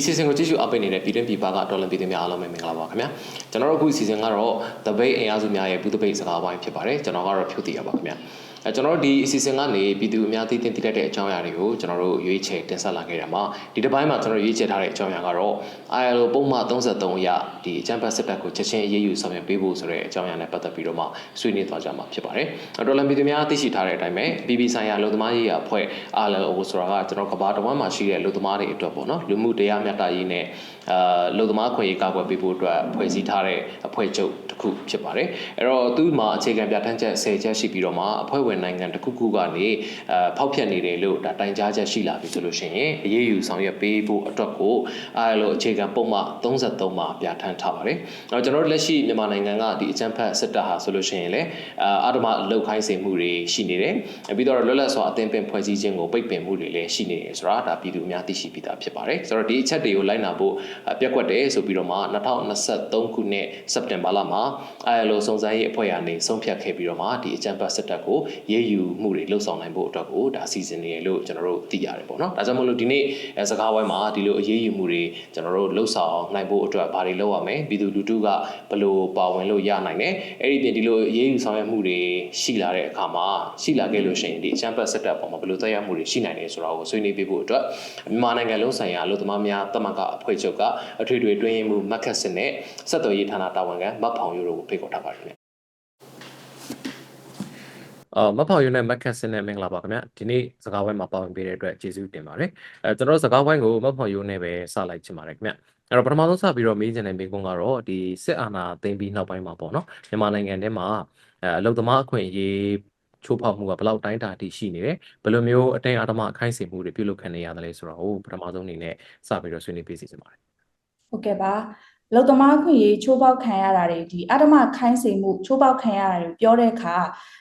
အစီအစဉ်ကိုကြည့်ရှုအားပေးနေတဲ့ပြည်တွင်းပြည်ပကဒေါ်လာပြည်သူများအားလုံးပဲမင်္ဂလာပါခင်ဗျာကျွန်တော်တို့အခုအစီအစဉ်ကတော့တပိတ်အင်အားစုများရဲ့ဘူးတပိတ်စကားပိုင်းဖြစ်ပါတယ်ကျွန်တော်ကတော့ဖြုတ်တည်ရပါခင်ဗျာ အဲကျွန်တော်တို့ဒီအစီအစဉ်ကနေပြည်သူအများသိသိသိတတ်တဲ့အကြောင်းအရာတွေကိုကျွန်တော်တို့ရွေးချယ်တင်ဆက်လာခဲ့တာမှာဒီတစ်ပိုင်းမှာကျွန်တော်ရွေးချယ်ထားတဲ့အကြောင်းအရာကတော့ ILO ပုံမှန်33အရဒီအကြံဖတ်စစ်တပ်ကိုချက်ချင်းအရေးယူဆောင်ရွက်ပေးဖို့ဆိုတဲ့အကြောင်းအရာနဲ့ပတ်သက်ပြီးတော့မှဆွေးနွေးသွားကြမှာဖြစ်ပါတယ်။ဒေါ်လာပြည်သူများသိရှိထားတဲ့အတိုင်းပဲ BB ဆိုင်ရာလူသမားရေးရာအဖွဲ့ ILO ဆိုတာကကျွန်တော်ကဘာတဝမ်းမှာရှိတဲ့လူသမားတွေအတွက်ပေါ့နော်လူမှုတရားမျှတရေးနဲ့အာလူသမားခွင့်ရေးကာကွယ်ပေးဖို့အတွက်ဖွဲ့စည်းထားတဲ့အဖွဲ့ချုပ်တစ် ခုဖြစ်ပါတယ်။အဲ့တော့သူ့မှာအခြေခံပြဋ္ဌာန်းချက်10ချက်ရှိပြီးတော့မှအဖွဲ့ဝင်နိုင်ငံတစ်ခုခုကနေအာဖောက်ဖျက်နေတယ်လို့ဒါတိုင်ကြားချက်ရှိလာပြီဆိုလို့ရှိရင်အရေးယူဆောင်ရွက်ပေးဖို့အတွက်ကို ILO အခြေခံပုံမှန်33မှာပြဋ္ဌာန်းထားပါတယ်။အဲ့တော့ကျွန်တော်တို့လက်ရှိမြန်မာနိုင်ငံကဒီအကြမ်းဖက်စစ်တပ်ဟာဆိုလို့ရှိရင်လည်းအာအဓမ္မလောက်ခိုင်းစေမှုတွေရှိနေတယ်။ပြီးတော့လွတ်လပ်စွာအသင်းပင်ဖွဲ့စည်းခြင်းကိုပိတ်ပင်မှုတွေလည်းရှိနေတယ်ဆိုတာဒါပြည်သူအများသိရှိပြီးသားဖြစ်ပါတယ်။ဆိုတော့ဒီအချက်တွေကိုလိုက်နာဖို့ပြက်ကွက်တယ်ဆိုပြီးတော့မှ2023ခုနှစ်စက်တင်ဘာလမှာ ILO စုံစမ်းရေးအဖွဲ့ကနေဆုံးဖြတ်ခဲ့ပြီးတော့မှဒီအကြမ်းဖက်စစ်တပ်ကိုရေးယူမှုတွေလှုပ်ဆောင်နိုင်ဖို့အတွက်ကိုဒါစီစဉ်နေရလို့ကျွန်တော်တို့သိရတယ်ပေါ့နော်။ဒါကြောင့်မလို့ဒီနေ့စကားဝိုင်းမှာဒီလိုအရေးယူမှုတွေကျွန်တော်တို့လှုပ်ဆောင်နိုင်ဖို့အတွက်ဘာတွေလုပ်ရမလဲပြည်သူလူထုကဘယ်လိုပါဝင်လို့ရနိုင်လဲအဲ့ဒီပြင်ဒီလိုအရေးယူဆောင်ရွက်မှုတွေရှိလာတဲ့အခါမှာရှိလာခဲ့လို့ရှိရင်ဒီအချမ်းပတ်စစ်တပ်ပေါ်မှာဘယ်လိုသက်ရောက်မှုတွေရှိနိုင်လဲဆိုတာကိုဆွေးနွေးပြဖို့အတွက်မြန်မာနိုင်ငံလုံးဆိုင်ရာလူသမားများတမန်ကအဖွဲ့ချုပ်ကအထွေထွေတွင်းရင်မှုမက်ခတ်စင်နဲ့ဆက်သွယ်ရေးဌာနတာဝန်ခံမတ်ဖောင်ယူတို့ကိုဖိတ်ခေါ်ထားပါတယ်ခင်ဗျအော်မဖောင်ယူနဲ့မက်ခတ်စင်နဲ့မင်္ဂလာပါခင်ဗျဒီနေ့စကားဝိုင်းမှာပါဝင်ပေးတဲ့အတွက်ကျေးဇူးတင်ပါတယ်အဲကျွန်တော်စကားဝိုင်းကိုမဖောင်ယူနဲ့ပဲစလိုက်ချင်ပါတယ်ခင်ဗျအဲ့တော့ပထမဆုံးစပြီးတော့မေးချင်တဲ့မေးခွန်းကတော့ဒီစစ်အာဏာသိမ်းပြီးနောက်ပိုင်းမှာပေါ့နော်မြန်မာနိုင်ငံထဲမှာအဲအလုံသမားအခွင့်အရေးချိုးဖောက်မှုကဘယ်လောက်တိုင်းတာတိရှိနေတယ်ဘယ်လိုမျိုးအတင်းအဓမ္မအခိုင်းအစေမှုတွေပြုလုပ်ခံနေရတယ်လဲဆိုတော့ဟိုပထမဆုံးအနေနဲ့စပြီးတော့ဆွေးနွေးပေးစီချင်ပါတယ်ဟုတ်ကဲ့ပါ လုံသမားခွင့်ရေးချိုးပေါက်ခံရတာတွေဒီအဓမ္မခိုင်းစေမှုချိုးပေါက်ခံရတာတွေပြောတဲ့အခါ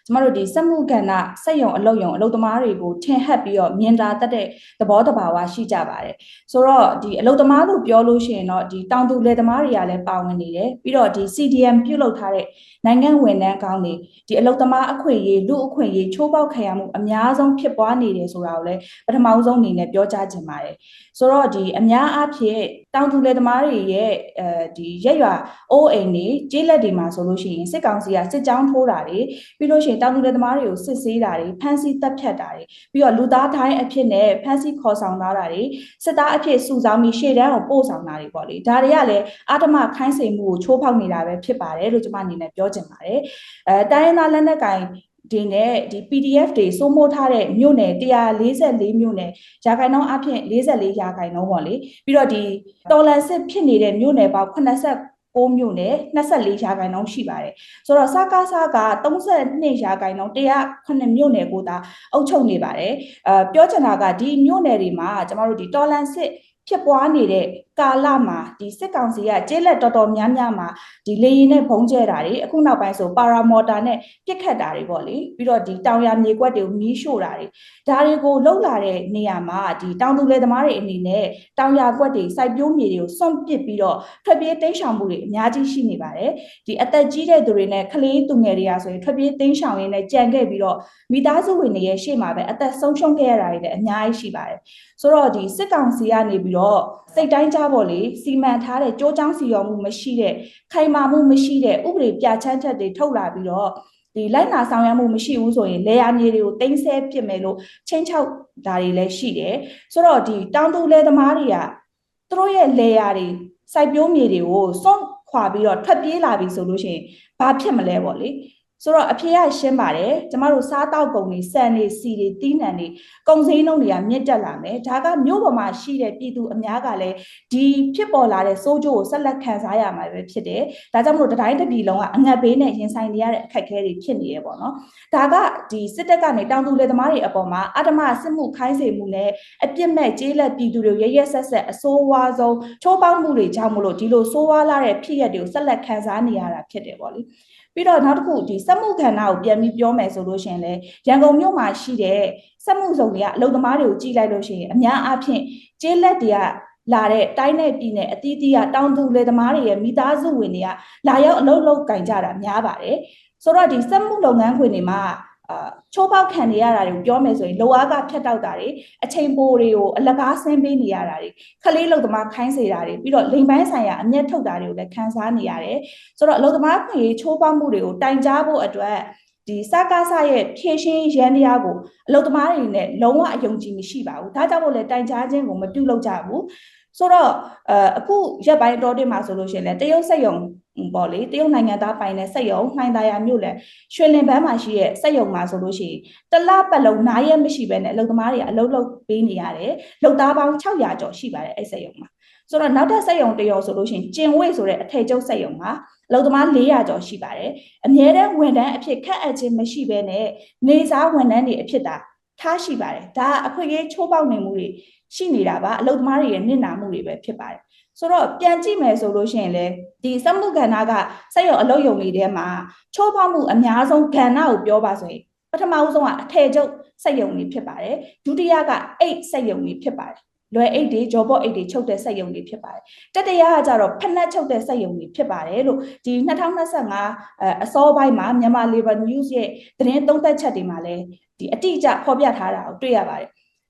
ကျမတို့ဒီစက်မှုကဏ္ဍစက်ယုံအလုပ်ယုံအလုပ်သမားတွေကိုထင်ဟပ်ပြီးတော့မြင်တာတတ်တဲ့သဘောတဘာဝရှိကြပါတယ်ဆိုတော့ဒီအလုပ်သမားလို့ပြောလို့ရှိရင်တော့ဒီတောင်သူလယ်သမားတွေကလည်းပါဝင်နေတယ်ပြီးတော့ဒီ CDM ပြုတ်လုပ်ထားတဲ့နိုင်ငံဝန်ထမ်းကောင်းတွေဒီအလုပ်သမားအခွင့်အရေးလူအခွင့်အရေးချိုးပေါက်ခံရမှုအများဆုံးဖြစ်ပွားနေတယ်ဆိုတာကိုလည်းပထမဆုံးအနေနဲ့ပြောကြားချင်ပါတယ်ဆိုတော့ဒီအများအားဖြင့်တောင်သူလယ်သမားတွေရဲ့အဲဒီရက်ရွာအိုးအိမ်တွေကျေးလက်တွေမှာဆိုလို့ရှိရင်စစ်ကောင်စီကစစ်ကြောင်းထိုးတာတွေပြီးလို့ရှိရင်တောင်သူလယ်သမားတွေကိုစစ်ဆေးတာတွေဖမ်းဆီးတပ်ဖြတ်တာတွေပြီးတော့လူသားတိုင်းအဖြစ်နဲ့ဖမ်းဆီးခေါ်ဆောင်လာတာတွေစစ်သားအဖြစ်စုဆောင်းပြီးရှေ့တန်းကိုပို့ဆောင်တာတွေပေါ့လေဒါတွေကလည်းအာတမခိုင်းစေမှုကိုချိုးဖောက်နေတာပဲဖြစ်ပါတယ်လို့ကျွန်မအနေနဲ့ပြောချင်ပါတယ်အဲတိုင်းရင်းသားလက်နက်ကင် ဒီနဲ့ဒီ PDF တွေစိုးမိုးထားတဲ့မြို့နယ်144မြို့နယ်ရာခိုင်နှုန်းအဖြစ်44ရာခိုင်နှုန်းပေါ့လေပြီးတော့ဒီတော်လန်စစ်ဖြစ်နေတဲ့မြို့နယ်ပေါင်း6မြို့နယ်24ရာခိုင်နှုန်းရှိပါတယ်ဆိုတော့စကားစကား32ရာခိုင်နှုန်း109မြို့နယ်ကိုသာအုပ်ချုပ်နေပါတယ်အဲပြောချင်တာကဒီမြို့နယ်တွေမှာကျမတို့ဒီတော်လန်စစ်ဖြစ်ပွားနေတဲ့ ကာလမှာဒီစစ်ကောင်စီကကျေးလက်တော်တော်များများမှာဒီလေရင်နဲ့ဘုံကျဲတာတွေအခုနောက်ပိုင်းဆိုပါရာမော်တာနဲ့ပြစ်ခတ်တာတွေပေါ့လေပြီးတော့ဒီတောင်ရမြေကွက်တွေကိုမီးရှို့တာတွေဒါတွေကိုလှုပ်လာတဲ့နေရာမှာဒီတောင်သူလယ်သမားတွေအနေနဲ့တောင်ရကွက်တွေစိုက်ပျိုးမြေတွေကိုစွန့်ပစ်ပြီးတော့ထွက်ပြေးတိမ်းရှောင်မှုတွေအများကြီးရှိနေပါတယ်ဒီအသက်ကြီးတဲ့သူတွေနဲ့ကလေးသူငယ်တွေကဆိုရင်ထွက်ပြေးတိမ်းရှောင်ရင်းနဲ့ကြံခဲ့ပြီးတော့မိသားစုဝင်တွေရဲ့ရှေ့မှာပဲအသက်ဆုံးရှုံးခဲ့ရတာတွေလည်းအများကြီးရှိပါတယ်ဆိုတော့ဒီစစ်ကောင်စီကနေပြီးတော့စိတ်တိုင်းကြပေါ့လေစီမံထားတဲ့ကြိုးချောင်းစီရောမှုမရှိတဲ့ခိုင်မာမှုမရှိတဲ့ဥပဒေပြဋ္ဌာန်းချက်တွေထုတ်လာပြီးတော့ဒီလိုက်နာဆောင်ရွက်မှုမရှိဘူးဆိုရင်လေယာမြေတွေကိုတင်းဆဲပစ်မယ်လို့ချင်းချောက်တာတွေလည်းရှိတယ်ဆိုတော့ဒီတောင်သူလယ်သမားတွေကသူတို့ရဲ့လေယာတွေစိုက်ပျိုးမြေတွေကိုစွန့်ခွာပြီးတော့ထွက်ပြေးလာပြီဆိုလို့ရှိရင်ဘာဖြစ်မလဲပေါ့လေ ဆိုတော့အဖေကရှင်းပါတယ်ကျမတို့စားတောက်ကုန်တွေစံတွေစီတွေတီးနှံတွေကုန်စည်နှုန်းတွေကမြင့်တက်လာမယ်ဒါကမြို့ပေါ်မှာရှိတဲ့ပြည်သူအများကလည်းဒီဖြစ်ပေါ်လာတဲ့စိုးကျိုးကိုဆက်လက်ခံစားရမှာပဲဖြစ်တယ်ဒါကြောင့်မလို့တတိုင်းတစ်ပြည်လုံးကအငတ်ဘေးနဲ့ရင်ဆိုင်နေရတဲ့အခက်အခဲတွေဖြစ်နေရပေါ့နော်ဒါကဒီစစ်တပ်ကနေတောင်သူလယ်သမားတွေအပေါ်မှာအဓမ္မစစ်မှုခိုင်းစေမှုနဲ့အပြစ်မဲ့ကျေးလက်ပြည်သူတွေရရဆက်ဆက်အဆိုးဝါးဆုံးချိုးပေါက်မှုတွေကြောင့်မလို့ဒီလိုဆိုးဝါးလာတဲ့ဖြစ်ရပ်တွေကိုဆက်လက်ခံစားနေရတာဖြစ်တယ်ပေါ့လေ ပြီးတော့နောက်တစ်ခုဒီစက်မှုခန္ဓာကိုပြန်ပြီးပြောမယ်ဆိုလို့ရှိရင်လေရန်ကုန်မြို့မှာရှိတဲ့စက်မှုစုံတွေကအလုပ်သမားတွေကိုကြည့်လိုက်လို့ရှိရင်အများအားဖြင့်ကျေးလက်တွေကလာတဲ့တိုင်းနယ်ပြည်နယ်အသီးသီးကတောင်သူလယ်သမားတွေရဲ့မိသားစုဝင်တွေကလာရောက်အလုပ်လုပ်ကင်ကြတာများပါတယ်ဆိုတော့ဒီစက်မှုလုပ်ငန်းခွင်တွေမှာ အာချိုးပေါက်ခံနေရတာတွေကိုပြောမယ်ဆိုရင်လောအားကဖြတ်တောက်တာတွေအချိန်ပိုတွေကိုအလကားဆင်းပေးနေရတာတွေခလေးလုံသမားခိုင်းစေတာတွေပြီးတော့လိမ်ပိုင်းဆိုင်ရာအမျက်ထုတ်တာတွေကိုလည်းခံစားနေရတယ်ဆိုတော့အလုံသမားခွင့်ရေးချိုးပေါက်မှုတွေကိုတိုင်ကြားဖို့အတွက်ဒီစကားဆရဲ့ဖြည့်ရှင်းရန်တရားကိုအလုံသမားတွေနဲ့လုံးဝအယုံကြည်မရှိပါဘူးဒါကြောင့်မို့လဲတိုင်ကြားခြင်းကိုမပြုလုပ်ကြဘူးဆိုတော့အအခုရက်ပိုင်းတော်တင်မှာဆိုလို့ရှိရင်လည်းတရုတ်စက်ယုံ ပေါ့လေတရုတ်နိုင်ငံသားပိုင်တဲ့စက်ယုံနှိုင်းသားရမြို့လည်းရွှေလင်ပန်းမှာရှိတဲ့စက်ယုံမှာဆိုလို့ရှိရင်တလပတ်လုံးနားရက်မရှိဘဲနဲ့အလုပ်သမားတွေအလုပ်လုပ်ပေးနေရတယ်လုပ်သားပေါင်း600ကျော်ရှိပါတယ်အဲ့စက်ယုံမှာဆိုတော့နောက်ထပ်စက်ယုံတရောဆိုလို့ရှိရင်ကျင်ဝိတ်ဆိုတဲ့အထည်ချုပ်စက်ယုံမှာအလုပ်သမား400ကျော်ရှိပါတယ်အမြဲတမ်းဝန်ထမ်းအဖြစ်ခန့်အပ်ခြင်းမရှိဘဲနဲ့နေစားဝန်ထမ်းတွေအဖြစ်သာထားရှိပါတယ်ဒါအခွင့်အရေးချိုးပေါက်နေမှုတွေရှိနေတာပါအလုပ်သမားတွေရဲ့နစ်နာမှုတွေပဲဖြစ်ပါတယ်ဆိုတော့ပြန်ကြည့်မယ်ဆိုလို့ရှိရင်လေ ဒီစက်မှုကဏ္ဍကစက်ရုံအလုပ်ရုံတွေထဲမှာချိုးဖောက်မှုအများဆုံးကဏ္ဍကိုပြောပါဆိုရင်ပထမဦးဆုံးကအထည်ချုပ်စက်ရုံတွေဖြစ်ပါတယ်ဒုတိယကအိတ်စက်ရုံတွေဖြစ်ပါတယ်လွယ်အိတ်တွေဂျော်ဘော့အိတ်တွေချုပ်တဲ့စက်ရုံတွေဖြစ်ပါတယ်တတိယကကြတော့ဖက်နှက်ချုပ်တဲ့စက်ရုံတွေဖြစ်ပါတယ်လို့ဒီ2025အစောပိုင်းမှာမြန်မာ Labor News ရဲ့သတင်းသုံးသပ်ချက်တွေမှာလည်းဒီအတိအကျဖော်ပြထားတာကိုတွေ့ရပါတယ်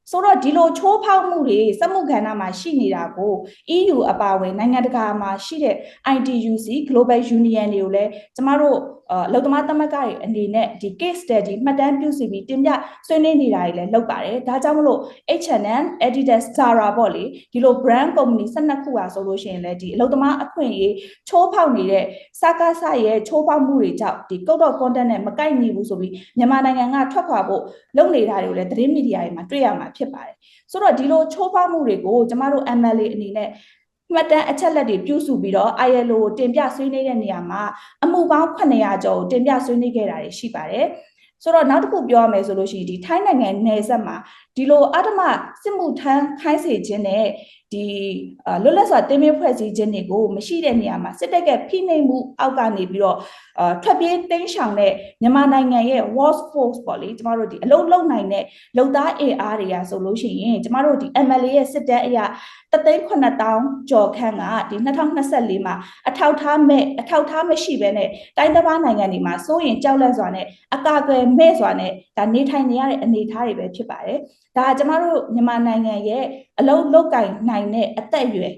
ဆိုတော့ဒီလိုချိုးဖောက်မှုတွေစက်မှုကဏ္ဍမှာရှိနေတာကို EU အပါအဝင်နိုင်ငံတကာမှာရှိတဲ့ ITUC Global Union တွေကိုလည်းကျမတို့ အလုံသမားသမဂ္ဂတွေအနေနဲ့ဒီ case study မှတ်တမ်းပြုစုပြီးတင်ပြဆွေးနွေးနေတာတွေလည်းလုပ်ပါတယ်ဒါကြောင့်မလို့ H&M Adidas Zara ပေါ့လေဒီလို brand company 12ခုပါဆိုလို့ရှိရင်လည်းဒီအလုံသမားအခွင့်အရေးချိုးဖောက်နေတဲ့စကားဆရဲ့ချိုးဖောက်မှုတွေကြောင့်ဒီ code of conduct နဲ့မကိုက်ညီဘူးဆိုပြီးမြန်မာနိုင်ငံကထွက်ခွာဖို့လုပ်နေတာတွေကိုလည်းသတင်းမီဒီယာတွေမှာတွေ့ရမှာဖြစ်ပါတယ်ဆိုတော့ဒီလိုချိုးဖောက်မှုတွေကိုကျမတို့ MLA အနေနဲ့ မှတ်တမ်းအချက်လက်တွေပြုစုပြီးတော့ ILO ကိုတင်ပြဆွေးနွေးတဲ့နေရာမှာအမှုပေါင်း900ကျော်ကိုတင်ပြဆွေးနွေးခဲ့တာတွေရှိပါတယ်ဆိုတော့နောက်တစ်ခုပြောရမယ်ဆိုလို့ရှိရင်ဒီထိုင်းနိုင်ငံနယ်စပ်မှာဒီလိုအတ္တမစစ်မှုထမ်းခိုင်းစေခြင်းနဲ့ ဒီလွတ်လပ်စွာတင်းမင်းဖွဲ့စည်းခြင်းတွေကိုမရှိတဲ့နေရာမှာစစ်တပ်ကဖိနှိပ်မှုအောက်ကနေပြီးတော့အာထွက်ပြေးတင်းရှောင်တဲ့မြန်မာနိုင်ငံရဲ့ war force ပေါ့လေကျမတို့ဒီအလုံးလုံးနိုင်တဲ့လုံသားအင်အားတွေကဆိုလို့ရှိရင်ကျမတို့ဒီ MLA ရဲ့စစ်တမ်းအရာတသိန်း9000ကျော်ခန့်ကဒီ2024မှာအထောက်ထားမဲ့အထောက်ထားမရှိဘဲနဲ့တိုင်းတစ်ပါးနိုင်ငံတွေမှာစိုးရင်ကြောက်လန့်စွာနဲ့အကာအကွယ်မဲ့စွာနဲ့ဒါနေထိုင်နေရတဲ့အနေအထားတွေပဲဖြစ်ပါတယ်ဒါကကျမတို့မြန်မာနိုင်ငံရဲ့အလုံးလောက်ကင်နိုင်တဲ့အသက်အရွယ်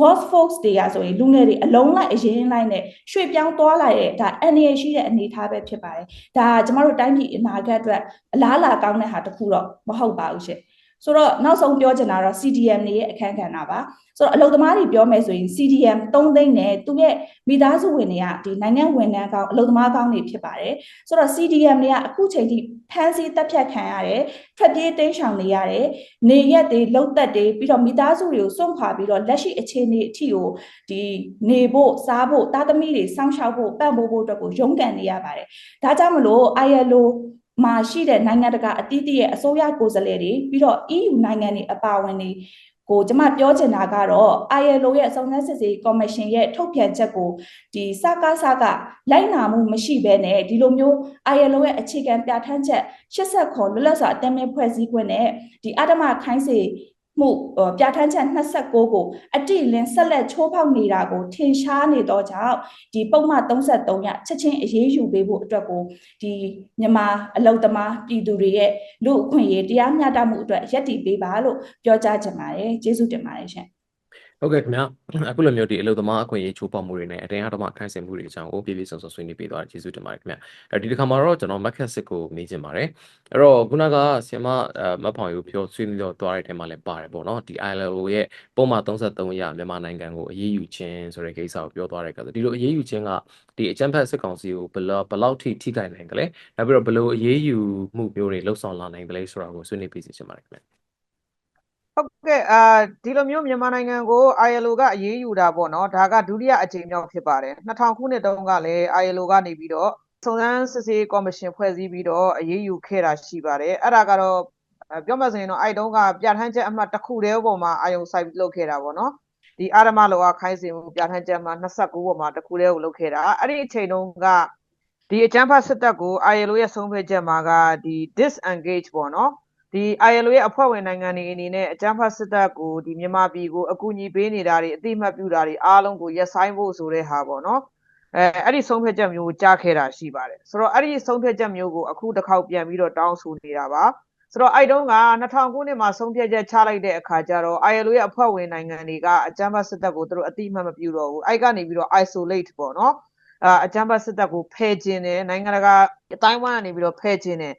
world folks တွေကဆိုရင်လူငယ်တွေအလုံးလိုက်အရင်လိုက်နဲ့ရွှေ့ပြောင်းသွားလာတဲ့ဒါအနေရရှိတဲ့အနေအထားပဲဖြစ်ပါတယ်ဒါကျမတို့တိုင်းပြည်အနာဂတ်အတွက်အလားအလာကောင်းတဲ့ဟာတစ်ခုတော့မဟုတ်ပါဘူးရှင် ဆိုတော့နောက်ဆုံးပြောချင်တာတော့ CDM တွေရဲ့အခန်းကဏ္ဍပါဆိုတော့အလုပ်သမားတွေပြောမယ်ဆိုရင် CDM 3သိန်းနဲ့သူရဲ့မိသားစုဝင်တွေကဒီနိုင်ငံဝန်ထမ်းကောင်းအလုပ်သမားကောင်းတွေဖြစ်ပါတယ်ဆိုတော့ CDM တွေကအခုချိန်ထိဖမ်းဆီးတပ်ဖြတ်ခံရတယ်ထွက်ပြေးတိမ်းရှောင်နေရတယ်နေရက်တွေလှုပ်သက်တွေပြီးတော့မိသားစုတွေကိုစွန့်ခွာပြီးတော့လက်ရှိအခြေအနေအထိကိုဒီနေဖို့စားဖို့တာသမီတွေစောင့်ရှောက်ဖို့ပံ့ပိုးဖို့အတွက်ကိုရုန်းကန်နေရပါတယ်ဒါကြောင့်မလို့ ILO မှာရှိတဲ့နိုင်ငံတကာအသီးသီးရဲ့အစိုးရကိုယ်စားလှယ်တွေပြီးတော့ EU နိုင်ငံတွေအပါအဝင်တွေကိုကျမပြောချင်တာကတော့ ILO ရဲ့စုံစမ်းစစ်ဆေးကော်မရှင်ရဲ့ထုတ်ပြန်ချက်ကိုဒီစကားစကားလိုက်နာမှုမရှိဘဲနဲ့ဒီလိုမျိုး ILO ရဲ့အခြေခံပြဋ္ဌာန်းချက်80ခေါ်လွတ်လပ်စွာအသင်းမြဖွဲ့စည်းခွင့်နဲ့ဒီအတ္တမခိုင်းစေ မှုပြဋ္ဌာန်းချက်29ကိုအတိလင်းဆက်လက်ချိုးဖောက်နေတာကိုထင်ရှားနေတော့ကြောင့်ဒီပုံမှန်33ရချက်ချင်းအရေးယူပေးဖို့အတွက်ကိုဒီမြန်မာအလုံသမားပြည်သူတွေရဲ့လူအခွင့်အရေးတရားမျှတမှုအတွက်ရက်တည်ပေးပါလို့ပြောကြားချင်ပါတယ်ကျေးဇူးတင်ပါတယ်ရှင် ဟုတ်ကဲ့ခင်ဗျာအခုလိုမျိုးဒီအလုပ်သမားအခွင့်အရေးချိုးဖောက်မှုတွေနဲ့အတင်းအဓမ္မခိုင်းစေမှုတွေအကြောင်းကိုပြည့်ပြည့်စုံစုံဆွေးနွေးပေးသွားတယ်ကျေးဇူးတင်ပါတယ်ခင်ဗျာအဲဒီတစ်ခါမှာတော့ကျွန်တော်မက်ခက်စစ်ကိုမေးချင်ပါတယ်အဲ့တော့ခုနကဆီယမမတ်ဖောင်ယူပြောဆွေးနွေးတော့သွားတဲ့အထဲမှာလည်းပါတယ်ပေါ့နော်ဒီ ILO ရဲ့ပုံမှန်33အရမြန်မာနိုင်ငံကိုအရေးယူခြင်းဆိုတဲ့ကိစ္စကိုပြောသွားတဲ့ကဆိုဒီလိုအရေးယူခြင်းကဒီအကြမ်းဖက်စစ်ကောင်စီကိုဘယ်လောက်ဘယ်လောက်ထိထိခိုက်နိုင်ကြလဲနောက်ပြီးတော့ဘယ်လိုအရေးယူမှုမျိုးတွေလှုပ်ဆောင်လာနိုင်ကြလဲဆိုတာကိုဆွေးနွေးပေးစီချင်ပါတယ်ခင်ဗျာ ဟုတ်ကဲ့အာဒီလိုမျိုးမြန်မာနိုင်ငံကို ILO ကအရေးယူတာပေါ့နော်ဒါကဒုတိယအကြိမ်မြောက်ဖြစ်ပါတယ်2000ခုနှစ်တုန်းကလည်း ILO ကနေပြီးတော့စုံစမ်းစစ်ဆေးကော်မရှင်ဖွဲ့စည်းပြီးတော့အရေးယူခဲ့တာရှိပါတယ်အဲ့ဒါကတော့ပြောမှဆိုရင်တော့အဲ့တုန်းကပြဋ္ဌာန်းချက်အမှတ်တစ်ခုတည်းပေါ်မှာအာယုံစိုက်လုပ်ခဲ့တာပေါ့နော်ဒီအာရမလောကခိုင်းစင်မှုပြဋ္ဌာန်းချက်မှာ29ပေါ်မှာတစ်ခုတည်းကိုလုပ်ခဲ့တာအဲ့ဒီအချိန်တုန်းကဒီအကြမ်းဖက်စစ်တပ်ကို ILO ရဲ့ဆုံးဖြတ်ချက်မှာကဒီ disengage ပေါ့နော် ဒီ ILO ရဲ့အဖွဲ့ဝင်နိုင်ငံတွေအနေနဲ့အကြမ်းဖက်စစ်တပ်ကိုဒီမြန်မာပြည်ကိုအကူအညီပေးနေတာတွေအတိမတ်ပြုတာတွေအားလုံးကိုရပ်ဆိုင်းဖို့ဆိုတဲ့ဟာပေါ့နော်အဲအဲ့ဒီဆုံးဖြတ်ချက်မျိုးကိုကြားခဲ့တာရှိပါတယ်ဆိုတော့အဲ့ဒီဆုံးဖြတ်ချက်မျိုးကိုအခုတစ်ခေါက်ပြန်ပြီးတော့တောင်းဆိုနေတာပါဆိုတော့အဲ့တုန်းက2000ခုနှစ်မှာဆုံးဖြတ်ချက်ချလိုက်တဲ့အခါကျတော့ ILO ရဲ့အဖွဲ့ဝင်နိုင်ငံတွေကအကြမ်းဖက်စစ်တပ်ကိုသူတို့အတိအမှတ်မပြုတော့ဘူးအဲ့ကနေပြီးတော့ isolate ပေါ့နော်အာအကြမ်းဖက်စစ်တပ်ကိုဖယ်ကျင်တယ်နိုင်ငံတကာအတိုင်းဝိုင်းကနေပြီးတော့ဖယ်ကျင်တယ်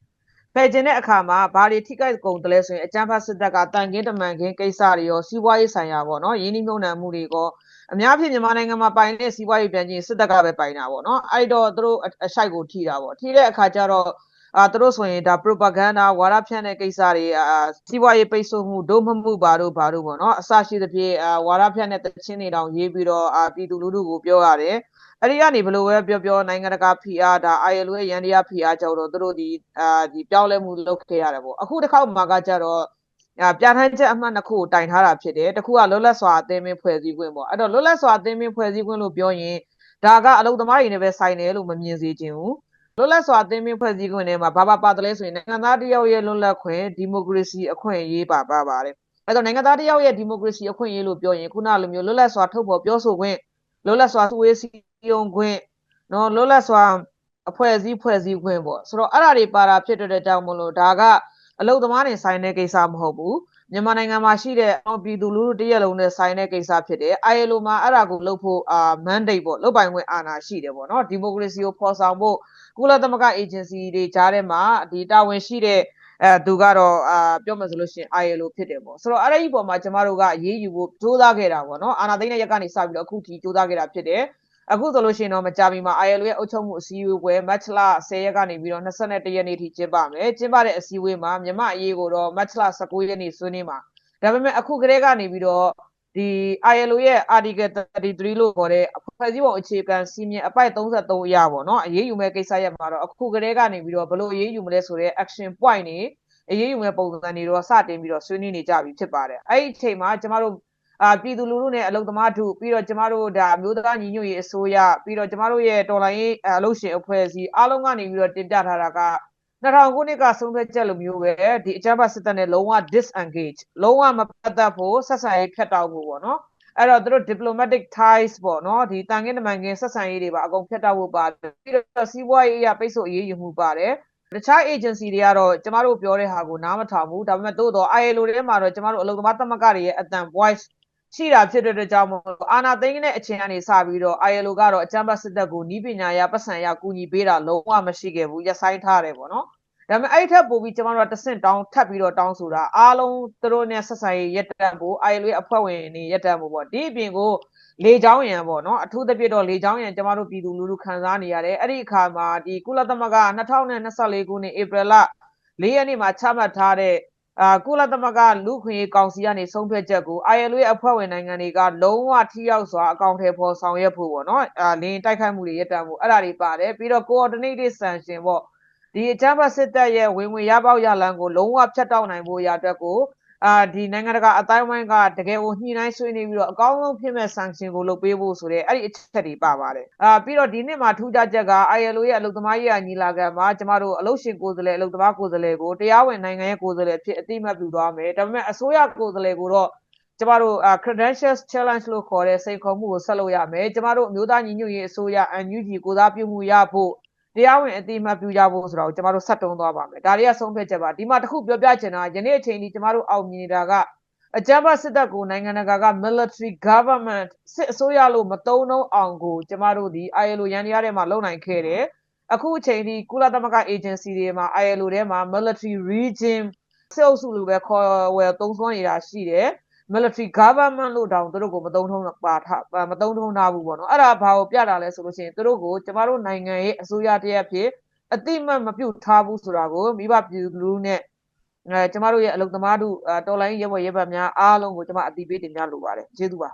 ဖယ်ကျင်တဲ့အခါမှာဘာတွေထိခိုက်ကုန်တယ်လဲဆိုရင်အကြမ်းဖက်စစ်တပ်ကတန်ကင်းတမန်ကင်းကိစ္စတွေရောစီးပွားရေးဆိုင်ရာပေါ့နော်ရင်းနှီးမြှုပ်နှံမှုတွေကောအများဖြင့်မြန်မာနိုင်ငံမှာပိုင်တဲ့စီးပွားရေးပြန်ချင်းစစ်တပ်ကပဲပိုင်တာပေါ့နော်အဲ့တော့သူတို့အရှိုက်ကိုထိတာပေါ့ထိတဲ့အခါကျတော့ အာသူတို့ဆိုရင်ဒါ propaganda ဝါဒဖြန့်တဲ့ကိစ္စတွေအာစီးပွားရေးပိတ်ဆို့မှုဒုမမှုဘာတို့ဘာတို့ပေါ့နော်အစရှိသဖြင့်အာဝါဒဖြန့်တဲ့တခြင်းတွေတောင်ရေးပြီးတော့အာပြည်သူလူထုကိုပြောရတယ်အဲ့ဒီကနေဘယ်လိုပဲပြောပြောနိုင်ငံတကာ PR ဒါ ILO ရဲ့ရန်တရား PR ကြောင့်တော့သူတို့ဒီအာဒီပြောင်းလဲမှုလုပ်ခဲ့ရတယ်ပေါ့အခုတစ်ခေါက်မှာကကြတော့အာပြဋ္ဌာန်းချက်အမှတ်နှစ်ခုကိုတိုင်ထားတာဖြစ်တယ်တစ်ခုကလွတ်လပ်စွာအသင်းမင်းဖွဲ့စည်းခွင့်ပေါ့အဲ့တော့လွတ်လပ်စွာအသင်းမင်းဖွဲ့စည်းခွင့်လို့ပြောရင်ဒါကအလုပ်သမားတွေနဲ့ပဲဆိုင်တယ်လို့မမြင်စေချင်ဘူး လွတ်လပ်စွာအသင်းမင်းဖွဲ့စည်းခွင့်ထဲမှာဘာဘာပါတယ်လဲဆိုရင်နိုင်ငံသားတယောက်ရဲ့လွတ်လပ်ခွင့်ဒီမိုကရေစီအခွင့်အရေးပါပါပါတယ်အဲ့တော့နိုင်ငံသားတယောက်ရဲ့ဒီမိုကရေစီအခွင့်အရေးလို့ပြောရင်ခုနလိုမျိုးလွတ်လပ်စွာထုတ်ဖော်ပြောဆိုခွင့်လွတ်လပ်စွာစုဝေးစည်းရုံခွင့်နော်လွတ်လပ်စွာအဖွဲ့အစည်းဖွဲ့စည်းခွင့်ပေါ့ဆိုတော့အဲ့ဒါတွေပါတာဖြစ်တဲ့ကြောင့်မလို့ဒါကအလုပ်သမားတွေဆိုင်တဲ့ကိစ္စမဟုတ်ဘူး မြန်မာနိုင်ငံမှာရှိတဲ့အော်ပြည်သူလူထုတရက်လုံးနဲ့ဆိုင်တဲ့ကိစ္စဖြစ်တယ် ILO မှာအဲ့ဒါကိုလုပ်ဖို့အာ mandate ပေါ့လုပ်ပိုင်ခွင့်အာဏာရှိတယ်ပေါ့နော်ဒီမိုကရေစီကိုဖော်ဆောင်ဖို့ကုလသမဂ္ဂ agency တွေကြားထဲမှာဒီတာဝန်ရှိတဲ့အဲသူကတော့အာပြောမှဆိုလို့ရှိရင် ILO ဖြစ်တယ်ပေါ့ဆိုတော့အဲ့ဒီပုံမှာကျမတို့ကအရေးယူဖို့ကြိုးစားခဲ့တာပေါ့နော်အာဏာသိမ်းတဲ့ရက်ကနေစပြီးတော့အခုထိကြိုးစားခဲ့တာဖြစ်တယ် အခုဆိုလို့ရှိရင်တော့မကြမီမှာ ILO ရဲ့အုပ်ချုပ်မှုအစည်းအဝေးပွဲမတ်လ10ရက်ကနေပြီးတော့21ရက်နေ့ထိကျင်းပမယ်ကျင်းပတဲ့အစည်းအဝေးမှာမြန်မာအရေးကိုတော့မတ်လ19ရက်နေ့ဆွေးနွေးမှာဒါပေမဲ့အခုကတည်းကနေပြီးတော့ဒီ ILO ရဲ့ Article 33လို့ခေါ်တဲ့ဖွဲ့စည်းပုံအခြေခံစီမံအပိုက်33အရာပေါ့နော်အရေးယူမဲ့ကိစ္စရပ်မှာတော့အခုကတည်းကနေပြီးတော့ဘလို့အရေးယူမလဲဆိုတဲ့ action point တွေအရေးယူမဲ့ပုံစံတွေတော့စတင်ပြီးတော့ဆွေးနွေးနေကြပြီဖြစ်ပါတယ်အဲ့ဒီအချိန်မှာကျမတို့ အာပြည်သူလူထုနဲ့အလုံသမားထုပြီးတော့ကျမတို့ဒါမျိုးသားညီညွတ်ရေးအစိုးရပြီးတော့ကျမတို့ရဲ့တော်လိုင်းရေးအလုပ်ရှင်အဖွဲ့အစည်းအားလုံးကနေပြီးတော့တင်ပြထားတာက2000ခုနှစ်ကဆုံးဖြတ်ချက်လိုမျိုးပဲဒီအကြမ်းဖက်စစ်တပ်နဲ့လုံးဝ disengage လုံးဝမပတ်သက်ဖို့ဆက်ဆံရေးဖြတ်တောက်ဖို့ပေါ့နော်အဲ့တော့သူတို့ diplomatic ties ပေါ့နော်ဒီတန်ခင်းတမန်ခင်းဆက်ဆံရေးတွေပါအကုန်ဖြတ်တောက်ဖို့ပါတယ်ပြီးတော့စီးပွားရေးအရပိတ်ဆို့အရေးယူမှုပါတယ်တခြား agency တွေကတော့ကျမတို့ပြောတဲ့ဟာကိုနားမထောင်ဘူးဒါပေမဲ့သို့တော့ ILO ထဲမှာတော့ကျမတို့အလုပ်သမားသမဂ္ဂတွေရဲ့အတန် voice ရှိတာဖြစ်တဲ့အတွက်ကြောင့်မို့အာနာသိန်းတဲ့အချိန်ကနေစပြီးတော့ ILO ကတော့အကြမ်းဖက်စစ်တပ်ကိုနီးပညာရပတ်စံရကူညီပေးတာလုံးဝမရှိခဲ့ဘူးရက်ဆိုင်ထားတယ်ပေါ့နော်ဒါပေမဲ့အဲ့ထက်ပိုပြီးကျမတို့ကတဆင့်တောင်းထပ်ပြီးတော့တောင်းဆိုတာအားလုံးသူတို့နဲ့ဆက်ဆံရေးရက်တန့်ဖို့ ILO ရဲ့အဖွဲ့ဝင်တွေရက်တန့်ဖို့ပေါ့ဒီအပြင်ကိုလေချောင်းရံပေါ့နော်အထူးသဖြင့်တော့လေချောင်းရံကျမတို့ပြည်သူလူထုခံစားနေရတယ်အဲ့ဒီအခါမှာဒီကုလသမဂ္ဂ2024ခုနှစ်ဧပြီလ၄ရက်နေ့မှာချမှတ်ထားတဲ့ အာကုလသမဂ္ဂလူခွင့်ရေးကောင်စီကနေဆုံးဖြတ်ချက်ကို ILO ရဲ့အဖွဲ့ဝင်နိုင်ငံတွေကလုံးဝထိရောက်စွာအကောင့်ထဲပေါ်ဆောင်ရွက်ဖို့ပေါ့နော်အာလင်းတိုက်ခိုက်မှုတွေရပ်တန့်ဖို့အဲ့ဒါတွေပါတယ်ပြီးတော့ coordinated sanction ပေါ့ဒီအကြမ်းဖက်စစ်တပ်ရဲ့ဝင်ဝင်ရပေါက်ရလန်ကိုလုံးဝဖျက်တောက်နိုင်ဖို့ရအတွက်ကို အာဒီနိုင်ငံတကာအတိုင်းဝိုင်းကတကယ်ကိုညှိနှိုင်းဆွေးနွေးပြီးတော့အကောင်းဆုံးဖြစ်မဲ့ sanction ကိုလုပ်ပေးဖို့ဆိုတဲ့အဲ့ဒီအချက်တွေပါပါတယ်အာပြီးတော့ဒီနှစ်မှာထူးခြားချက်က ILO ရဲ့အလုပ်သမားရေးရာညီလာခံမှာကျမတို့အလုပ်ရှင်ကိုယ်စားလှယ်အလုပ်သမားကိုယ်စားလှယ်ကိုတရားဝင်နိုင်ငံရဲ့ကိုယ်စားလှယ်ဖြစ်အတိအမှတ်ပြုသွားမယ်ဒါပေမဲ့အစိုးရကိုယ်စားလှယ်ကိုတော့ကျမတို့ credentials challenge လို့ခေါ်တဲ့စိန်ခေါ်မှုကိုဆက်လုပ်ရမယ်ကျမတို့အမျိုးသားညီညွတ်ရေးအစိုးရ NUG ကိုစားပြုမှုရဖို့ တရားဝင်အတိအမှတ်ပြုကြဖို့ဆိုတော့ကျမတို့ဆက်တုံးသွားပါမယ်ဒါတွေကဆုံးဖြတ်ချက်ပါဒီမှာတခုပြောပြချင်တာယနေ့အချိန်ဒီကျမတို့အောင်မြင်နေတာကအကြမ်းဖက်စစ်တပ်ကိုနိုင်ငံတကာက military government စစ်အစိုးရလို့မတုံးတော့အောင်ကိုကျမတို့ဒီ ILO ရန်တရားထဲမှာလုံနိုင်ခဲ့တယ်အခုအချိန်ဒီကုလသမဂ္ဂ agency တွေမှာ ILO ထဲမှာ military region စစ်အုပ်စုလိုပဲခေါ်ဝယ်သုံးစွမ်းနေတာရှိတယ် military government လို့တောင်သူတို့ကိုမတုံးထုံးပါထားမတုံးထုံးထားဘူးပေါ့နော်အဲ့ဒါဘာကိုပြတာလဲဆိုလို့ရှိရင်သူတို့ကိုကျမတို့နိုင်ငံရဲ့အစိုးရတရက်ဖြစ်အတိမတ်မပြုတ်ထားဘူးဆိုတာကိုမိဘပြည်သူလူနဲ့အဲကျမတို့ရဲ့အလုပ်သမားတို့တော်လိုင်းရဲဘော်ရဲဘက်များအားလုံးကိုကျမအတိပေးတင်ပြလိုပါတယ်ကျေးဇူးပါ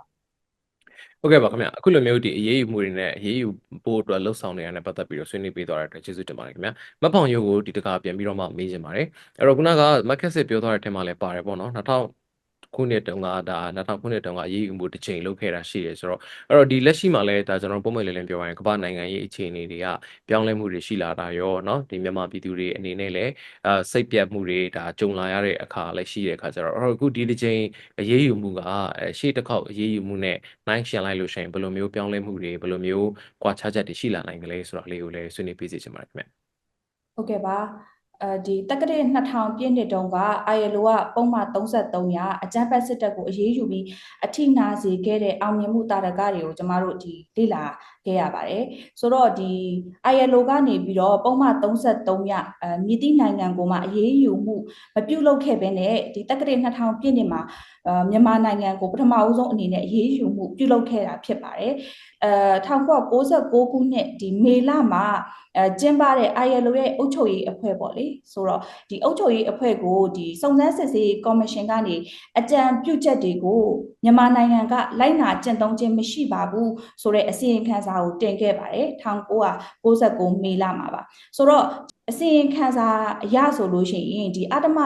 ဟုတ်ကဲ့ပါခင်ဗျအခုလိုမျိုးဒီအရေးယူမှုတွေနဲ့အရေးယူဖို့အတွက်လှုပ်ဆောင်နေရတဲ့ပတ်သက်ပြီးတော့ဆွေးနွေးပေးသွားတဲ့အတွက်ကျေးဇူးတင်ပါတယ်ခင်ဗျမတ်ဖောင်ရုပ်ကိုဒီတခါပြန်ပြီးတော့မှမေးချင်ပါတယ်အဲ့တော့ခုနကမက်ခက်စစ်ပြောသွားတဲ့အထက်မှာလည်းပါတယ်ပေါ့နော်2000 ခုနှစ်တုန်းကဒါ2000ခုနှစ်တုန်းကအရေးယူမှုတစ်ချိန်လုပ်ခဲ့တာရှိတယ်ဆိုတော့အဲ့တော့ဒီလက်ရှိမှာလည်းဒါကျွန်တော်ပုံမှန်လေးလေးပြောရရင်ကမ္ဘာနိုင်ငံရေးအခြေအနေတွေကပြောင်းလဲမှုတွေရှိလာတာရောเนาะဒီမြန်မာပြည်သူတွေအနေနဲ့လည်းအာစိတ်ပြတ်မှုတွေဒါကြုံလာရတဲ့အခါလည်းရှိတဲ့အခါကျတော့အဲ့တော့အခုဒီတစ်ချိန်အရေးယူမှုကအဲရှေ့တစ်ခေါက်အရေးယူမှုနဲ့နိုင်ရှင်လိုက်လို့ရှိရင်ဘယ်လိုမျိုးပြောင်းလဲမှုတွေဘယ်လိုမျိုးကွာခြားချက်တွေရှိလာနိုင်ကြလဲဆိုတာလေးကိုလည်းဆွေးနွေးပေးစီချင်ပါတယ်ခင်ဗျ ဟုတ်ကဲ့ပါ အဲဒီတက္ကရာ2000ပြည့်နှစ်တုန်းက ILO ကပုံမှန်33ရာအကြမ်းဖက်စစ်တပ်ကိုအရေးယူပြီးအထိနာစေခဲ့တဲ့အောင်မြင်မှုတာရကတွေကိုကျမတို့ဒီလေ့လာ ခဲ့ရပါတယ်ဆိုတော့ဒီ ILO ကနေပြီးတော့ပုံမှန်33ရအဲမြစ်တိနိုင်ငံကိုမှအရေးယူမှုမပြုလုပ်ခဲ့ဘဲနဲ့ဒီတက္ကရာ2000ပြည့်နှစ်မှာအဲမြန်မာနိုင်ငံကိုပထမအဦးဆုံးအနေနဲ့အရေးယူမှုပြုလုပ်ခဲ့တာဖြစ်ပါတယ်အဲ1996ခုနှစ်ဒီမေလမှာအဲကျင်းပတဲ့ ILO ရဲ့အုပ်ချုပ်ရေးအဖွဲ့ပေါ့လေဆိုတော့ဒီအုပ်ချုပ်ရေးအဖွဲ့ကိုဒီစုံစမ်းစစ်ဆေးကော်မရှင်ကနေအကြံပြုချက်တွေကိုမြန်မာနိုင်ငံကလိုက်နာကျင့်သုံးခြင်းမရှိပါဘူးဆိုတဲ့အစီရင်ခံစာကိုတင်ခဲ့ပါတယ်1996မေလမှာပါဆိုတော့အစီရင်ခံစာအရဆိုလို့ရှိရင်ဒီအတ္တမ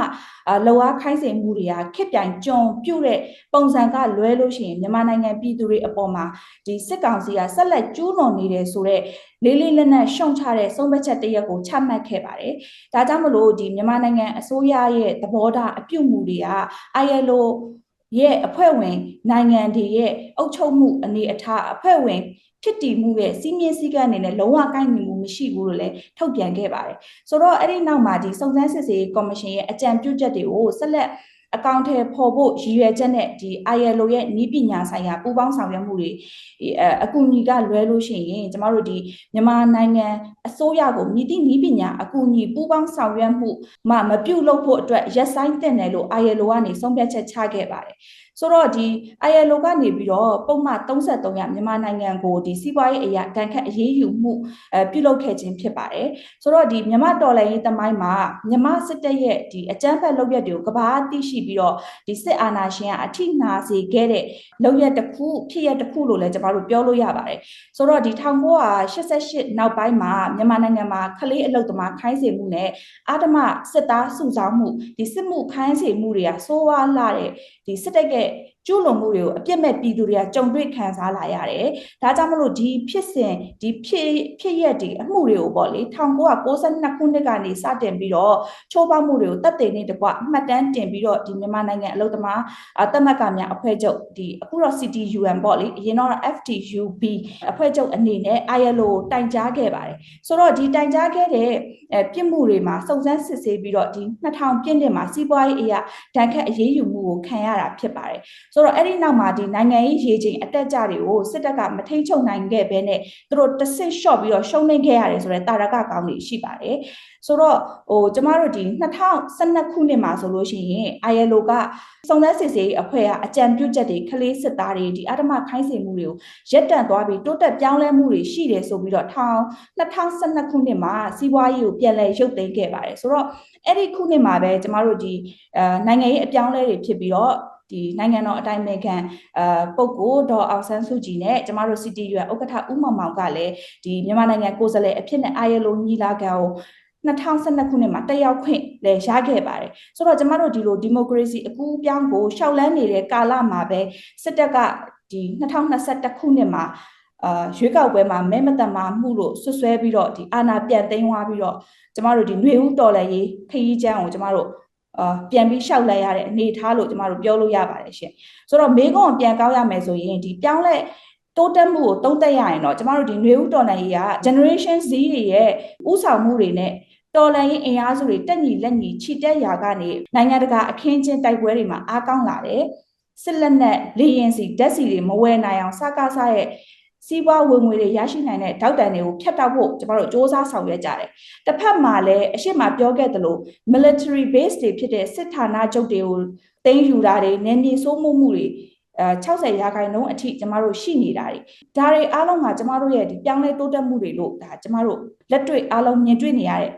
လောအားခိုင်းစေမှုတွေကခက်ပြိုင်ကြုံပြုတ်တဲ့ပုံစံကလွဲလို့ရှိရင်မြန်မာနိုင်ငံပြည်သူတွေအပေါ်မှာဒီစစ်ကောင်စီကဆက်လက်ကျူးလွန်နေတယ်ဆိုတော့လေးလေးနက်နက်ရှုံချတဲ့ဆုံးဖြတ်ချက်တရက်ကိုချမှတ်ခဲ့ပါတယ်။ဒါကြောင့်မလို့ဒီမြန်မာနိုင်ငံအစိုးရရဲ့သဘောထားအပြုတ်မှုတွေက ILO ရဲ့အဖွဲ့ဝင်နိုင်ငံတွေရဲ့အုပ်ချုပ်မှုအနေအထားအဖွဲ့ဝင် ဖြစ်တည်မှုရဲ့စီးမြင့်စည်းကမ်းအနေနဲ့လုံးဝကိုက်ညီမှုမရှိဘူးလို့လည်းထုတ်ပြန်ခဲ့ပါတယ်။ဆိုတော့အဲ့ဒီနောက်မှာဒီစုံစမ်းစစ်ဆေးကော်မရှင်ရဲ့အကြံပြုချက်တွေကိုဆက်လက်အကောင့်ထဲပေါ်ဖို့ရည်ရွယ်ချက်နဲ့ဒီ ILO ရဲ့ဤပညာဆိုင်ရာပူးပေါင်းဆောင်ရွက်မှုတွေအဲအကူအညီကလွဲလို့ရှိရင်ကျမတို့ဒီမြန်မာနိုင်ငံအစိုးရကိုမြည်သည့်ဤပညာအကူအညီပူးပေါင်းဆောင်ရွက်မှုမှမပြုတ်လို့ဖို့အတွက်ရက်ဆိုင်တင်တယ်လို့ ILO ကနေဆုံးဖြတ်ချက်ချခဲ့ပါတယ် ဆိုတော့ဒီ ILO ကနေပြီးတော့ပုံမှန်33ရမြန်မာနိုင်ငံကိုဒီစီးပွားရေးအရာတန်ခတ်အရေးယူမှုအဲပြုလုပ်ခဲ့ခြင်းဖြစ်ပါတယ်ဆိုတော့ဒီမြန်မာတော်လှန်ရေးတမိုင်းမှာမြန်မာစစ်တပ်ရဲ့ဒီအကြမ်းဖက်လုပ်ရက်တွေကိုကဘာသိရှိပြီးတော့ဒီစစ်အာဏာရှင်ကအထိနာစေခဲ့တဲ့လုပ်ရက်တစ်ခုဖြစ်ရက်တစ်ခုလို့လည်းကျွန်တော်တို့ပြောလို့ရပါတယ်ဆိုတော့ဒီ1988နောက်ပိုင်းမှာမြန်မာနိုင်ငံမှာခလေးအလုတ်သမားခိုင်းစေမှုနဲ့အာဓမစစ်သားစုဆောင်မှုဒီစစ်မှုခိုင်းစေမှုတွေကစိုးဝါးလာတဲ့ဒီစစ်တပ်ရဲ့ it ကျူးလွန်မှုတွေကိုအပြစ်မဲ့ပြည်သူတွေကကြုံတွေ့ခံစားလာရတယ်။ဒါကြောင့်မလို့ဒီဖြစ်စဉ်ဒီဖြစ်ဖြစ်ရက်ဒီအမှုတွေကိုပေါ့လေ1992ခုနှစ်ကနေစတင်ပြီးတော့ချိုးဖောက်မှုတွေကိုတပ်တင်နေတကွအမှတ်တမ်းတင်ပြီးတော့ဒီမြန်မာနိုင်ငံအလုပ်သမားတမက်ကများအဖွဲ့ချုပ်ဒီအခုတော့ CTUN ပေါ့လေအရင်တော့ FTUB အဖွဲ့ချုပ်အနေနဲ့ ILO တိုင်ကြားခဲ့ပါတယ်။ဆိုတော့ဒီတိုင်ကြားခဲ့တဲ့ပြစ်မှုတွေမှာစုံစမ်းစစ်ဆေးပြီးတော့ဒီ2000ပြည့်နှစ်မှာစီးပွားရေးအရာတန်ခတ်အရေးယူမှုကိုခံရတာဖြစ်ပါတယ်။ဆိုတော့အဲ့ဒီနောက်မှာဒီနိုင်ငံရေးရေချိန်အတက်ကြတွေကိုစစ်တပ်ကမထိန်ချုပ်နိုင်ခဲ့ဘဲနဲ့သူတို့တစ်ဆင့်လျှော့ပြီးတော့ရှုံးနိမ့်ခဲ့ရတယ်ဆိုတော့တာရကကောင်းတွေရှိပါတယ်ဆိုတော့ဟိုကျမတို့ဒီ2012ခုနှစ်မှာဆိုလို့ရှိရင် ILO ကစုံစမ်းစစ်ဆေးရေးအဖွဲ့ကအကြံပြုချက်တွေခလေးစစ်သားတွေဒီအဓမ္မခိုင်းစေမှုတွေကိုရက်တန့်သွားပြီးတိုးတက်ပြောင်းလဲမှုတွေရှိတယ်ဆိုပြီးတော့2012ခုနှစ်မှာစီးပွားရေးကိုပြန်လည်ရုပ်သိမ်းခဲ့ပါတယ်ဆိုတော့အဲ့ဒီခုနှစ်မှာပဲကျမတို့ဒီအဲနိုင်ငံရေးအပြောင်းလဲတွေဖြစ်ပြီးတော့ ဒီနိုင်ငံတော်အတိုင်းအမြခံအာပုဂ္ဂိုလ်ဒေါ်အောင်ဆန်းစုကြည်နဲ့ကျမတို့ CTU ဥက္ကဋ္ဌဦးမောင်မောင်ကလည်းဒီမြန်မာနိုင်ငံကိုယ်စားလှယ်အဖြစ်နဲ့ ILO ညီလာခံကို2012ခုနှစ်မှာတက်ရောက်ခွင့်လည်းရခဲ့ပါတယ်ဆိုတော့ကျမတို့ဒီလိုဒီမိုကရေစီအကူအပြောင်းကိုရှောက်လန်းနေတဲ့ကာလမှာပဲစစ်တပ်ကဒီ2021ခုနှစ်မှာအာရွေးကောက်ပွဲမှာမဲမတမာမှုလို့ဆွဆွဲပြီးတော့ဒီအာဏာပြန်သိမ်းသွားပြီးတော့ကျမတို့ဒီຫນွေဦးတော်လည်းရေးခရီးချမ်းကိုကျမတို့အာ ပြန်ပြီးရှောက်လိုက်ရတဲ့အနေအထားလို့ကျမတို့ပြောလို့ရပါတယ်ရှင်ဆိုတော့မေကွန်ပြန်ကောက်ရမယ်ဆိုရင်ဒီပြောင်းလဲတိုးတက်မှုကိုသုံးသက်ရရင်တော့ကျမတို့ဒီຫນွေဦးတော်နိုင်ရေးက generation Z တွေရဲ့ဥဆောင်မှုတွေနဲ့တော်လန်ရင်အင်အားစုတွေတက်ညီလက်ညီခြိတက်ရာကနေနိုင်ငံတကာအခင်းချင်းတိုက်ပွဲတွေမှာအားကောင်းလာတယ်စစ်လက်နက်လေရင်စီဓာတ်စီတွေမဝယ်နိုင်အောင်စကားစားရဲ့ စီးပွားဝင်ငွေတွေရရှိနိုင်တဲ့ဒေါက်တန်တွေကိုဖျက်တောက်ဖို့ကျမတို့စ조사ဆောင်ရွက်ကြတယ်။တစ်ဖက်မှာလည်းအရှိမပြောခဲ့သလို military base တွေဖြစ်တဲ့စစ်ဌာနချုပ်တွေကိုတင်းယူတာတွေနည်းနည်းစိုးမှုမှုတွေအဲ60ရာခိုင်နှုန်းအထိကျမတို့ရှိနေတာတွေဒါတွေအားလုံးကကျမတို့ရဲ့ဒီပြောင်းလဲတိုးတက်မှုတွေလို့ဒါကျမတို့လက်တွေ့အားလုံးမြင်တွေ့နေရတဲ့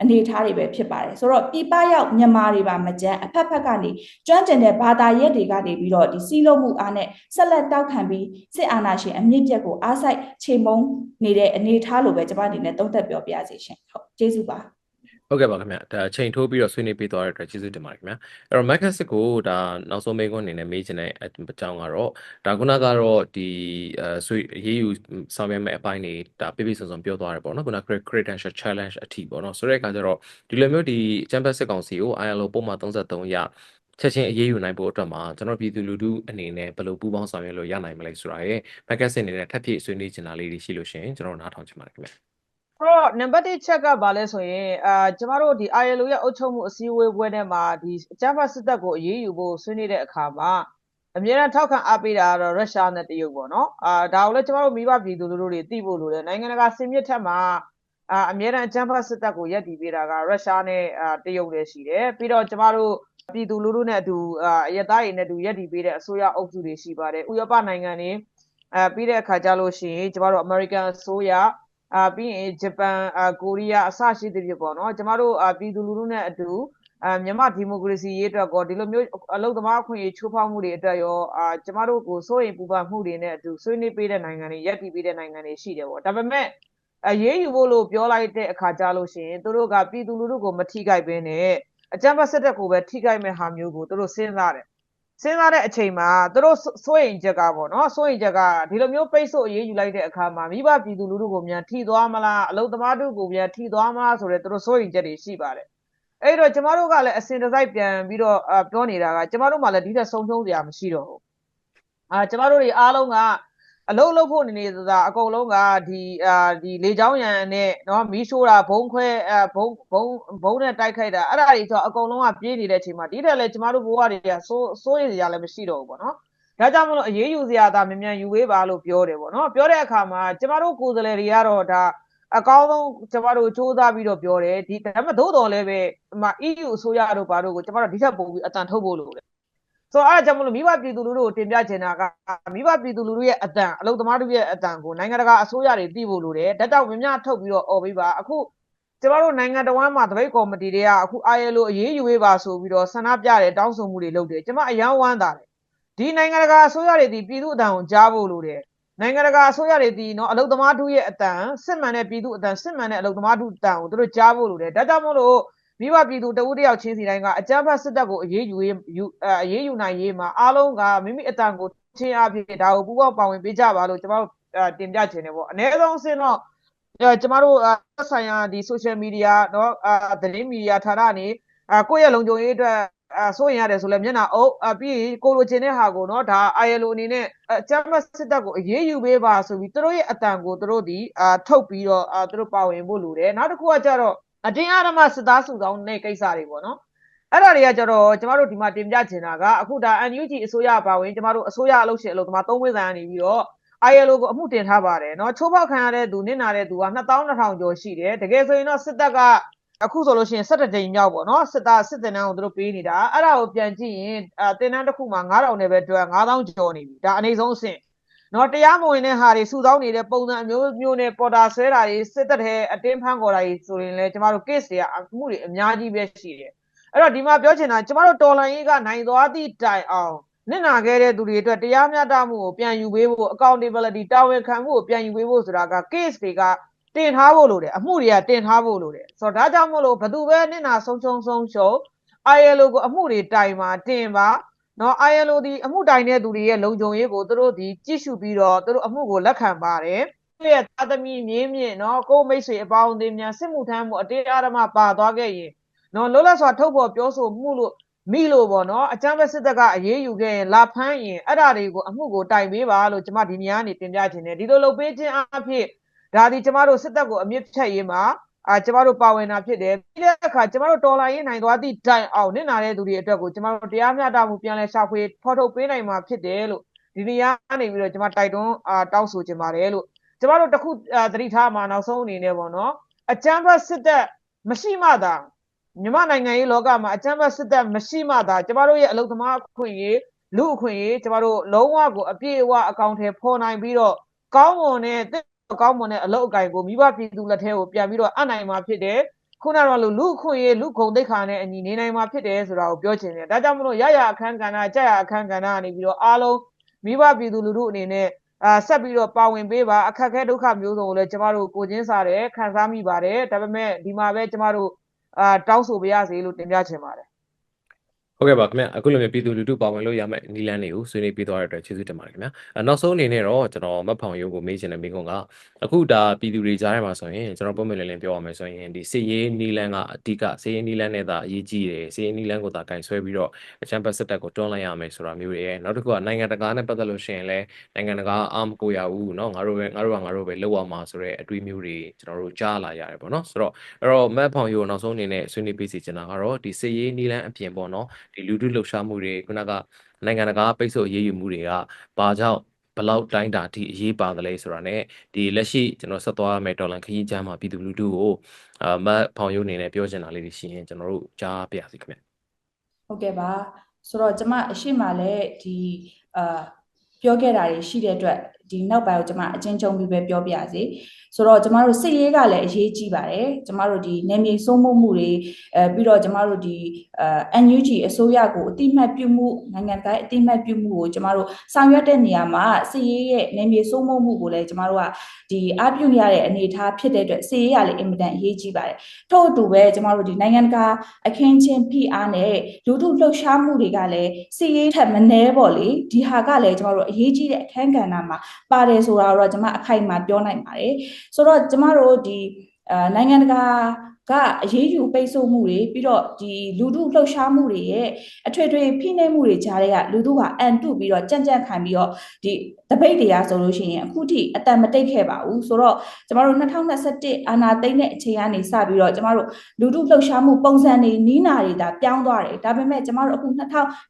အနေအထားတွေပဲဖြစ်ပါတယ်ဆိုတော့ပြပရောက်မြန်မာတွေပါမကြမ်းအဖက်ဖက်ကနေကျွမ်းကျင်တဲ့ဘာသာရက်တွေကနေပြီးတော့ဒီစီးလုံးမှုအားနဲ့ဆက်လက်တောက်ခံပြီးစစ်အာဏာရှင်အမြင့်ပြတ်ကိုအားစိုက်ချိန်မုံနေတဲ့အနေအထားလိုပဲကျွန်မအနေနဲ့သုံးသပ်ပြောပြရစီရှင်ဟုတ်ကျေးဇူးပါ ဟုတ်ကဲ့ပါခင်ဗျဒါအချိန်ထိုးပြီးတော့ဆွေးနွေးပေးသွားတဲ့အတွက်ကျေးဇူးတင်ပါတယ်ခင်ဗျအဲ့တော့ Mac စစ်ကိုဒါနောက်ဆုံးမေးခွန်းအနေနဲ့မေးချင်တဲ့အကြောင်းကတော့ဒါခုနကတော့ဒီအဲဆွေးရေးယူဆောင်ရွက်မဲ့အပိုင်းတွေဒါပြပြစုံစုံပြောသွားတယ်ပေါ့နော်ခုန credential challenge အထိပေါ့နော်ဆိုတဲ့အခါကျတော့ဒီလိုမျိုးဒီ Chamber စစ်ကောင်စီကို ILO ပုံမှန်33ရချက်ချင်းအရေးယူနိုင်ဖို့အတွက်မှာကျွန်တော်ပြည်သူလူထုအနေနဲ့ဘယ်လိုပူးပေါင်းဆောင်ရွက်လို့ရနိုင်မလဲဆိုတာရဲ့ Mac စစ်အနေနဲ့ထပ်ဖြည့်ဆွေးနွေးချင်တာလေးတွေရှိလို့ရှိရင်ကျွန်တော်နားထောင်ချင်ပါတယ်ခင်ဗျ တော့နံပါတ်1ချက်ကဘာလဲဆိုရင်အာကျမတို့ဒီ ILO ရဲ့အုပ်ချုပ်မှုအစည်းအဝေးပွဲထဲမှာဒီအကြမ်းဖက်စစ်တပ်ကိုအရေးယူဖို့ဆွေးနွေးတဲ့အခါမှာအမြဲတမ်းထောက်ခံအားပေးတာကတော့ရုရှားနဲ့တရုတ်ပေါ့နော်အာဒါကိုလည်းကျမတို့မိဘပြည်သူလူထုတွေသိဖို့လိုတယ်နိုင်ငံတကာစင်မြင့်ထက်မှာအာအမြဲတမ်းအကြမ်းဖက်စစ်တပ်ကိုရပ်တည်ပေးတာကရုရှားနဲ့အာတရုတ်လည်းရှိတယ်ပြီးတော့ကျမတို့ပြည်သူလူထုနဲ့အတူအာအရသားတွေနဲ့အတူရပ်တည်ပေးတဲ့အစိုးရအုပ်စုတွေရှိပါတယ်ဥရောပနိုင်ငံတွေအဲပြီးတဲ့အခါကျလို့ရှိရင်ကျမတို့ American အစိုးရ အာပြီးရင်ဂျပန်အာကိုရီးယားအစရှိသဖြင့်ပေါ့နော်ကျမတို့အာပြည်သူလူထုနဲ့အတူအာမြန်မာဒီမိုကရေစီရေးအတွက်ကောဒီလိုမျိုးအလုသမားအခွင့်အရေးချိုးဖောက်မှုတွေအတွက်ရောအာကျမတို့ကိုစိုးရိမ်ပူပန်မှုတွေနဲ့အတူဆွေးနွေးပေးတဲ့နိုင်ငံတွေရပ်တည်ပေးတဲ့နိုင်ငံတွေရှိတယ်ပေါ့ဒါပေမဲ့အရေးယူဖို့လို့ပြောလိုက်တဲ့အခါကြလို့ရှိရင်တို့ကပြည်သူလူထုကိုမထိခိုက်ဘဲနဲ့အကြမ်းဖက်စစ်တပ်ကိုပဲထိခိုက်မဲ့ဟာမျိုးကိုတို့စဉ်းစားတယ် စဉ်းစားတဲ့အချိန်မှာသူတို့စိုးရိမ်ချက်ကပေါ့နော်စိုးရိမ်ချက်ကဒီလိုမျိုးပိတ်ဆို့အရေးယူလိုက်တဲ့အခါမှာမိဘပြည်သူလူထုကိုမြန်ထိသွားမလားအလုသမားတို့ကိုမြန်ထိသွားမလားဆိုတဲ့သူတို့စိုးရိမ်ချက်တွေရှိပါတယ်အဲ့တော့ကျမတို့ကလည်းအစဉ်တစိုက်ပြန်ပြီးတော့ပြောနေတာကကျမတို့မှလည်းဒီထက်ဆုံးရှုံးစရာမရှိတော့ဘူးအာကျမတို့တွေအားလုံးက အလုံးလုံးဖို့နေနေသာအကုန်လုံးကဒီအာဒီလေချောင်းရံနဲ့နော်မီးရှိုးတာဘုံခွဲအဘုံဘုံဘုံနဲ့တိုက်ခိုက်တာအဲ့ဒါတွေဆိုအကုန်လုံးကပြေးနေတဲ့အချိန်မှာဒီထက်လည်းကျမတို့ဘဝတွေကစိုးစိုးရိမ်စရာလည်းမရှိတော့ဘူးပေါ့နော်ဒါကြောင့်မလို့အရေးယူစရာသာမြန်မြန်ယူဝေးပါလို့ပြောတယ်ပေါ့နော်ပြောတဲ့အခါမှာကျမတို့ကိုယ်စားလှယ်တွေကတော့ဒါအကောင်းဆုံးကျမတို့စူးစမ်းပြီးတော့ပြောတယ်ဒီဒါပေမဲ့သို့တော်လည်းပဲဒီမှာ EU အစိုးရတို့ဘာတို့ကိုကျမတို့ဒီထက်ပိုပြီးအတန်ထုတ်ဖို့လိုတယ် ဆိုတော့အဲ့ဒါကြောင့်မလို့မိဘပြည်သူလူထုကိုတင်ပြချင်တာကမိဘပြည်သူလူထုရဲ့အတန်အလုသမားတို့ရဲ့အတန်ကိုနိုင်ငံတကာအစိုးရတွေသိဖို့လိုတယ်ဒါကြောင့်မြများထုတ်ပြီးတော့អော်ပေးပါအခုကျမတို့နိုင်ငံတော်ဝန်မှာတပိတ်ကော်မတီတွေကအခု ILO အရေးယူပေးပါဆိုပြီးတော့ဆန္ဒပြတယ်တောင်းဆိုမှုတွေလုပ်တယ်ကျမအယံဝမ်းသာတယ်ဒီနိုင်ငံတကာအစိုးရတွေဒီပြည်သူအတန်ကိုကြားဖို့လိုတယ်နိုင်ငံတကာအစိုးရတွေဒီနော်အလုသမားတို့ရဲ့အတန်စစ်မှန်တဲ့ပြည်သူအတန်စစ်မှန်တဲ့အလုသမားတို့အတန်ကိုတို့ကြားဖို့လိုတယ်ဒါကြောင့်မို့လို့ မိဘပြည်သူတဦးတယောက်ချင်းစီတိုင်းကအကြမ်းဖက်စစ်တပ်ကိုအရေးယူယူအရေးယူနိုင်ရေးမှာအားလုံးကမိမိအတန်ကိုချင်းအဖြစ်ဒါကိုပူပေါင်းပါဝင်ပေးကြပါလို့ကျွန်တော်တို့တင်ပြခြင်းတယ်ပေါ့အနည်းဆုံးအဆင့်တော့ကျမတို့ဆိုင်ရာဒီ social media เนาะသတင်းမီဒီယာဌာနနေကိုယ့်ရဲ့လုံခြုံရေးအတွက်အစိုးရင်ရတယ်ဆိုလဲမျက်နှာအုပ်အပြီးကိုလိုချင်တဲ့ဟာကိုเนาะဒါ ILO အနေနဲ့အကြမ်းဖက်စစ်တပ်ကိုအရေးယူပေးပါဆိုပြီးသူတို့ရဲ့အတန်ကိုသူတို့ဒီအာထုတ်ပြီးတော့အာသူတို့ပါဝင်ဖို့လိုတယ်နောက်တစ်ခုကကြတော့ အတင်းအဓမ္မစစ်သားစုဆောင်တဲ့ကိစ္စတွေပေါ့နော်အဲ့ဒါတွေကကြတော့ကျမတို့ဒီမှာတင်ပြချင်တာကအခုဒါ NUG အစိုးရပါဝင်ကျမတို့အစိုးရအလုပ်ရှင်အလုပ်သမားသုံးဝိဇာနေပြီးတော့ ILO ကိုအမှုတင်ထားပါတယ်เนาะချိုးဖောက်ခံရတဲ့သူနစ်နာတဲ့သူက2200ကျော်ရှိတယ်တကယ်ဆိုရင်တော့စစ်တပ်ကအခုဆိုလို့ရှိရင်17ကြိမ်မြောက်ပေါ့နော်စစ်သားစစ်တင်တန်းကိုသူတို့ပေးနေတာအဲ့ဒါကိုပြန်ကြည့်ရင်အဲတင်တန်းတစ်ခုမှာ9000နဲ့ပဲတွဲ9000ကျော်နေပြီဒါအနေဆုံးအဆင့် နော်တရားမဝင်တဲ့ဟာတွေစုဆောင်းနေတဲ့ပုံစံမျိုးမျိုးနဲ့ပေါ်တာဆွဲတာတွေစစ်တပ်ထဲအတင်းဖမ်းခေါ်တာတွေဆိုရင်လည်းကျမတို့ case တွေကအမှုတွေအများကြီးပဲရှိတယ်အဲ့တော့ဒီမှာပြောချင်တာကျမတို့တော်လှန်ရေးကနိုင်သွားသည့်တိုင်အောင်နစ်နာခဲ့တဲ့သူတွေအတွက်တရားမျှတမှုကိုပြန်ယူပေးဖို့ accountability တာဝန်ခံမှုကိုပြန်ယူပေးဖို့ဆိုတာက case တွေကတင်ထားဖို့လိုတယ်အမှုတွေကတင်ထားဖို့လိုတယ်ဆိုတော့ဒါကြောင့်မို့လို့ဘသူပဲနစ်နာဆုံးရှုံးဆုံးရှုံး ILO ကိုအမှုတွေတိုင်မှာတင်ပါ နော် ILO ဒီအမှုတိုင်တဲ့သူတွေရဲ့လုံခြုံရေးကိုသူတို့ဒီကြည့်ရှုပြီးတော့သူတို့အမှုကိုလက်ခံပါတယ်သူရဲ့သာသမီမြင်းမြင့်နော်ကိုမိတ်ဆွေအပေါင်းအသင်းများစစ်မှုထမ်းမှုအတေးအဓမ္မပါသွားခဲ့ရင်နော်လောလတ်စွာထုတ်ဖော်ပြောဆိုမှုလို့မိလို့ပေါ့နော်အကြမ်းဖက်စစ်တပ်ကအရေးယူခဲ့ရင်လာဖမ်းရင်အဲ့ဒါတွေကိုအမှုကိုတိုင်ပေးပါလို့ကျွန်မဒီနေရာကနေတင်ပြခြင်းတယ်ဒီလိုလုပ်ပေးခြင်းအဖြစ်ဒါဒီကျမတို့စစ်တပ်ကိုအမြင့်ဖြတ်ရေးမှာ အာကျမတို့ပါဝင်တာဖြစ်တယ်ပြီးတဲ့အခါကျမတို့တော်လိုင်းရေးနိုင်သွားသည့်တိုင်အောင်နစ်နာတဲ့သူတွေအတွက်ကိုကျမတို့တရားမျှတမှုပြန်လဲရှာဖွေဖော်ထုတ်ပေးနိုင်မှာဖြစ်တယ်လို့ဒီနေရာနေပြီးတော့ကျမတိုက်တွန်းအာတောင်းဆိုချင်ပါတယ်လို့ကျမတို့တခုသတိထားမှာနောက်ဆုံးအနေနဲ့ပေါ့နော်အကြမ်းဖက်စစ်တပ်မရှိမှသာမြန်မာနိုင်ငံရေးလောကမှာအကြမ်းဖက်စစ်တပ်မရှိမှသာကျမတို့ရဲ့အလုသမားအခွင့်အရေးလူအခွင့်အရေးကျမတို့လုံးဝကိုအပြည့်အဝအကောင့်ထဲပေါ်နိုင်ပြီးတော့ကောင်းမွန်တဲ့ ကောင်းမွန်တဲ့အလုပ်အကိုင်ကိုမိဘပြည်သူလက်ထဲကိုပြန်ပြီးတော့အနိုင်မှာဖြစ်တယ်ခုနကတော့လူအခွင့်အရေးလူခုံသိက္ခာနဲ့အညီနေနိုင်မှာဖြစ်တယ်ဆိုတာကိုပြောချင်တယ်ဒါကြောင့်မလို့ရရအခန်းကဏ္ဍကြရအခန်းကဏ္ဍကနေပြီးတော့အားလုံးမိဘပြည်သူလူထုအနေနဲ့အာဆက်ပြီးတော့ပါဝင်ပေးပါအခက်အခဲဒုက္ခမျိုးစုံကိုလည်းကျမတို့ကိုချင်းစားတယ်ခံစားမိပါတယ်ဒါပေမဲ့ဒီမှာပဲကျမတို့အာတောင်းဆိုပါရစေလို့တင်ပြချင်ပါတယ် ဟုတ်ကဲ့ပါခင်ဗျအခုလိုမျိုးပြည်သူလူထုပါဝင်လို့ရမယ့်နီလန်းတွေကိုဆွေးနွေးပေးသွားတဲ့အတွက်ကျေးဇူးတင်ပါတယ်ခင်ဗျအနောက်ဆုံးအနေနဲ့တော့ကျွန်တော်မတ်ဖောင်ရုံးကိုမေးချင်တဲ့မိကုံကအခုဒါပြည်သူတွေကြားထဲမှာဆိုရင်ကျွန်တော်ပုံမှန်လည်းလည်းပြောရမယ်ဆိုရင်ဒီစစ်ရေးနီလန်းကအဓိကစစ်ရေးနီလန်းနဲ့သာအရေးကြီးတယ်စစ်ရေးနီလန်းကိုသာကင်ဆွဲပြီးတော့အချမ်းပတ်စစ်တပ်ကိုတွန်းလိုက်ရမယ်ဆိုတာမျိုးတွေရဲ့နောက်တစ်ခုကနိုင်ငံတကာနဲ့ပတ်သက်လို့ရှိရင်လည်းနိုင်ငံတကာအားမကိုရဘူးเนาะငါတို့ပဲငါတို့ကငါတို့ပဲလောက်အောင်မှာဆိုတဲ့အတွေးမျိုးတွေကျွန်တော်တို့ကြားလာရတယ်ပေါ့နော်ဆိုတော့အဲ့တော့မတ်ဖောင်ရုံးနောက်ဆုံးအနေနဲ့ဆွေးနွေးပေးစီချင်တာကတော့ဒီစစ်ရေးနီလန်းအပြင်ပေါ့နော် ဒီလူထုလှုပ်ရှားမှုတွေခုနကနိုင်ငံတကာပိတ်ဆို့အရေးယူမှုတွေကဘာကြောင့်ဘလောက်တိုင်းတာအထိအရေးပါတယ်လဲဆိုတာ ਨੇ ဒီလက်ရှိကျွန်တော်ဆက်သွားရမယ့်ဒေါ်လာခရီးချမ်းမှာပြည်သူလူထုကိုအာမတ်ဖောင်ရုံးအနေနဲ့ပြောချင်တာလေးတွေရှိရင်ကျွန်တော်တို့ကြားပြစီခင်ဗျဟုတ်ကဲ့ပါဆိုတော့ကျမအရှိမလည်းဒီအာပြောခဲ့တာတွေရှိတဲ့အတွက် ဒီနောက်ပိုင်းကိုကျမအချင်းချင်းပြီးပဲပြောပြရစီဆိုတော့ကျမတို့စစ်ရေးကလည်းအရေးကြီးပါတယ်ကျမတို့ဒီနေမြေစိုးမိုးမှုတွေအဲပြီးတော့ကျမတို့ဒီအာ NUG အစိုးရကိုအတိမတ်ပြုမှုနိုင်ငံတိုင်းအတိမတ်ပြုမှုကိုကျမတို့ဆောင်ရွက်တဲ့နေရာမှာစစ်ရေးရဲ့နေမြေစိုးမိုးမှုကိုလည်းကျမတို့ကဒီအပြုနေရတဲ့အနေအထားဖြစ်တဲ့အတွက်စစ်ရေးကလည်းအင်မတန်အရေးကြီးပါတယ်ထို့အတူပဲကျမတို့ဒီနိုင်ငံတကာအခင်းချင်းဖိအားနဲ့လူထုလှုပ်ရှားမှုတွေကလည်းစီရေးထက်မနှဲပေါ့လေဒီဟာကလည်းကျမတို့အရေးကြီးတဲ့အခန်းကဏ္ဍမှာပါတယ်ဆိုတာတော့ကျွန်မအခိုင်အမာပြောနိုင်ပါတယ်ဆိုတော့ကျမတို့ဒီအာနိုင်ငံတကာ ကအရေးယူပိတ်ဆို့မှုတွေပြီးတော့ဒီလူထုလှုပ်ရှားမှုတွေရဲ့အထွေထွေဖိနှိပ်မှုတွေကြားတွေကလူထုကအန်တုပြီးတော့ကြံ့ကြံ့ခံပြီးတော့ဒီတပိတ်တရားဆိုလို့ရှိရင်အခုထိအတန်မတိတ်ခဲ့ပါဘူးဆိုတော့ကျမတို့2021အာနာသိမ့်တဲ့အချိန်ကနေစပြီးတော့ကျမတို့လူထုလှုပ်ရှားမှုပုံစံတွေနီးနာတွေဒါပြောင်းသွားတယ်ဒါပေမဲ့ကျမတို့အခု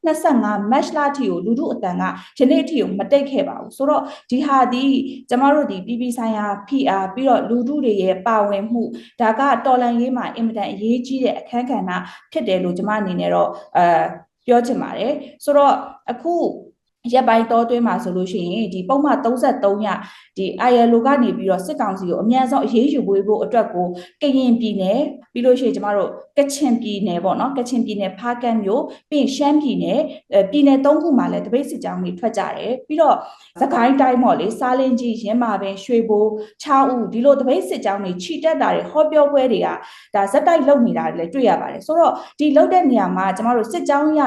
2025 match လထိကိုလူထုအတန်ကဒီနေ့အထိကိုမတိတ်ခဲ့ပါဘူးဆိုတော့ဒီဟာဒီကျမတို့ဒီပြည်ပဆိုင်ရာ PR ပြီးတော့လူထုတွေရဲ့ပါဝင်မှုဒါကတော်လန်ရေးမှာအင်မတန်အရေးကြီးတဲ့အခန်းကဏ္ဍဖြစ်တယ်လို့ကျမအနေနဲ့တော့အဲပြောချင်ပါတယ်ဆိုတော့အခု ရက်ပိုင်းတောတွင်းမှာဆိုလို့ရှိရင်ဒီပုံမှန်33ရဒီ ILO ကနေပြီးတော့စစ်ကောင်စီကိုအများဆုံးအရေးယူပေးဖို့အတွက်ကိုကရင်ပြည်နယ်ပြီးလို့ရှိရင်ကျမတို့ကချင်ပြည်နယ်ပေါ့နော်ကချင်ပြည်နယ်ဖားကန့်မြို့ပြီးရင်ရှမ်းပြည်နယ်အဲပြည်နယ်၃ခုမှာလည်းတပိတ်စစ်ကြောင်းတွေထွက်ကြတယ်ပြီးတော့သခိုင်းတိုင်းပေါ့လေစားလင်းကြီးရင်းမာပင်ရွှေဘိုးချောင်းဦးဒီလိုတပိတ်စစ်ကြောင်းတွေခြိတက်တာတွေဟောပြောပွဲတွေကဒါဇက်တိုက်လုပ်နေတာတွေလည်းတွေ့ရပါတယ်ဆိုတော့ဒီလုပ်တဲ့နေရာမှာကျမတို့စစ်ကြောင်းရ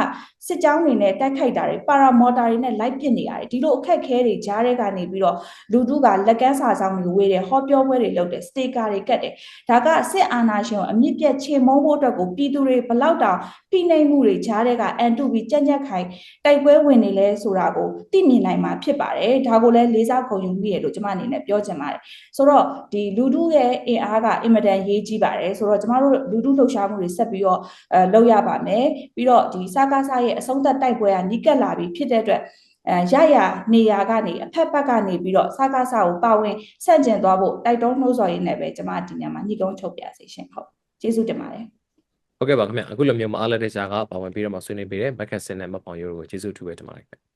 စစ်ကြောင်းတွေနဲ့တိုက်ခိုက်တာတွေပါရာမော်တာတွေနဲ့လိုက်ပစ်နေရတယ်ဒီလိုအခက်အခဲတွေကြားထဲကနေပြီးတော့လူထုကလက်ကမ်းစာဆောင်တွေဝေတယ်ဟောပြောပွဲတွေလုပ်တယ်စတေကာတွေကတ်တယ်ဒါကစစ်အာဏာရှင်ကိုအမြင့်ပြတ်ချေမုန်းဖို့အတွက်ကိုပြည်သူတွေဘလောက်တောင်ဖိနှိပ်မှုတွေကြားထဲကအန်တုပြီးကြက်ကြက်ခိုင်တိုက်ပွဲဝင်နေလဲဆိုတာကိုသိမြင်နိုင်မှာဖြစ်ပါတယ်ဒါကိုလည်းလေးစားခုံယူမိရလို့ကျွန်မအနေနဲ့ပြောချင်ပါတယ်ဆိုတော့ဒီလူထုရဲ့အင်အားကအင်မတန်ရေးကြီးပါတယ်ဆိုတော့ကျမတို့လူထုလှုပ်ရှားမှုတွေဆက်ပြီးတော့အဲလုပ်ရပါမယ်ပြီးတော့ဒီစကားစားရဲ့အဆုံးသက်တိုက်ပွဲကနီးကပ်လာပြီဖြစ်တဲ့အတွက်အဲရရနေရာကနေအဖက်ဖက်ကနေပြီးတော့စကားစကိုပါဝင်ဆန့်ကျင်သွားဖို့တိုက်တွန်းနှိုးဆော်ရင်းနဲ့ပဲကျွန်မဒီညမှာညီကုန်းချုပ်ပြစေရှင်ဟုတ်ကျေးဇူးတင်ပါတယ်ဟုတ်ကဲ့ပါခင်ဗျအခုလိုမျိုးမအားလက်တဲ့ရှားကပါဝင်ပြီးတော့မှဆွေးနွေးပေးတဲ့မက်ခက်ဆင်နဲ့မတ်ဖောင်ရုံးကိုကျေးဇူးထူပဲတင်ပါတယ်ခင်ဗျ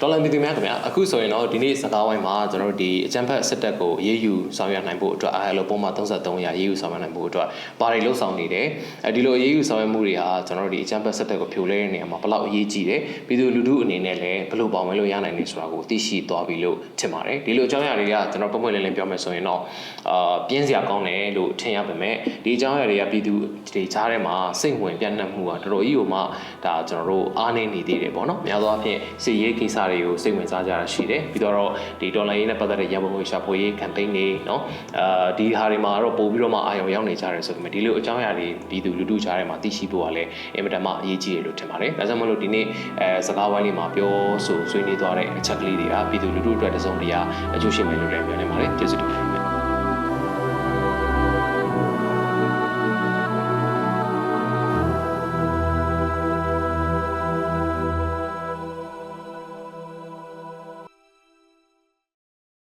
တော်လန်ပြည်သူများခင်ဗျအခုဆိုရင်တော့ဒီနေ့စကားဝိုင်းမှာကျွန်တော်တို့ဒီအကြံဖက်စစ်တပ်ကိုအေးအေးယူဆောင်ရွက်နိုင်ဖို့အတွက် ILO ပုံမှန်33ရာအေးအေးယူဆောင်ရွက်နိုင်ဖို့အတွက်ပါရီလှုပ်ဆောင်နေတယ်အဲဒီလိုအေးအေးယူဆောင်ရွက်မှုတွေဟာကျွန်တော်တို့ဒီအကြံဖက်စစ်တပ်ကိုဖြိုလဲတဲ့နေရာမှာဘယ်လောက်အရေးကြီးတယ်ပြည်သူလူထုအနေနဲ့လည်းဘယ်လိုပေါဝင်လို့ရနိုင်လဲဆိုတာကိုသိရှိသွားပြီလို့ထင်ပါတယ်ဒီလိုအကြောင်းအရာတွေကကျွန်တော်ပုံမှန်လင်းလင်းပြောမယ်ဆိုရင်တော့အာပြင်းစရာကောင်းတယ်လို့ထင်ရပါမယ်ဒီအကြောင်းအရာတွေကပြည်သူတွေကြားထဲမှာစိတ်ဝင်ပြန့်နှံ့မှုကတော်တော်ကြီးကိုမှဒါကျွန်တော်တို့အားနည်းနေသေးတယ်ပေါ့နော်များသောအားဖြင့်စီရေးကိစ္စတွေကိုစိတ်ဝင်စားကြတာရှိတယ်ပြီးတော့ဒီဒေါ်လာရေးနဲ့ပတ်သက်တဲ့ရန်ပုံငွေရှာဖွေရေး campaign တွေနော်အာဒီဟာတွေမှာတော့ပို့ပြီးတော့မှအာရုံရောက်နေကြတယ်ဆိုပေမဲ့ဒီလိုအကြောင်းအရာတွေပြည်သူလူထုကြားထဲမှာသိရှိဖို့ကလည်းအင်မတန်မှအရေးကြီးတယ်လို့ထင်ပါတယ်ဒါကြောင့်မလို့ဒီနေ့အဲစကားဝိုင်းလေးမှာပြောဆိုဆွေးနွေးသွားတဲ့အချက်ကလေးတွေကပြည်သူလူထုအတွက်တစုံတရာအကျိုးရှိမယ်လို့လည်းပြောနေပါတယ်ကျေးဇူးတင်ပါတယ်